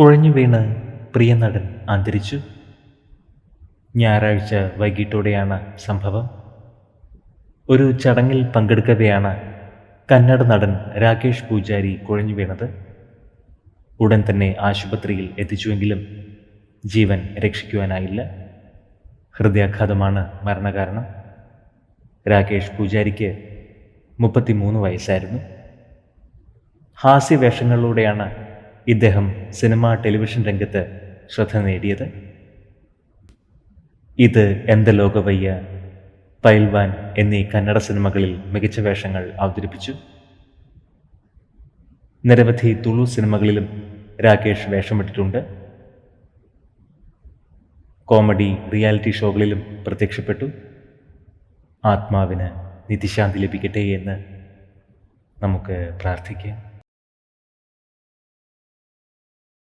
കുഴഞ്ഞു വീണ് പ്രിയ നടൻ അന്തരിച്ചു. ഞായറാഴ്ച വൈകിട്ടോടെയാണ് സംഭവം. ഒരു ചടങ്ങിൽ പങ്കെടുക്കവെയാണ് കന്നഡ നടൻ രാകേഷ് പൂജാരി കുഴഞ്ഞു വീണത്. ഉടൻ തന്നെ ആശുപത്രിയിൽ എത്തിച്ചുവെങ്കിലും ജീവൻ രക്ഷിക്കുവാനായില്ല. ഹൃദയാഘാതമാണ് മരണകാരണം. രാകേഷ് പൂജാരിക്ക് മുപ്പത്തിമൂന്ന് വയസ്സായിരുന്നു. ഹാസ്യവേഷങ്ങളിലൂടെയാണ് ഇദ്ദേഹം സിനിമ ടെലിവിഷൻ രംഗത്ത് ശ്രദ്ധ നേടിയത്. ഇത് എന്റെ ലോകവയ്യ പൈൽവാൻ എന്നീ കന്നഡ സിനിമകളിൽ മികച്ച വേഷങ്ങൾ അവതരിപ്പിച്ചു. നിരവധി തുളു സിനിമകളിലും രാകേഷ് വേഷമിട്ടിട്ടുണ്ട്. കോമഡി റിയാലിറ്റി ഷോകളിലും പ്രത്യക്ഷപ്പെട്ടു. ആത്മാവിന് നിതിശാന്തി ലഭിക്കട്ടെ എന്ന് നമുക്ക് പ്രാർത്ഥിക്കാം.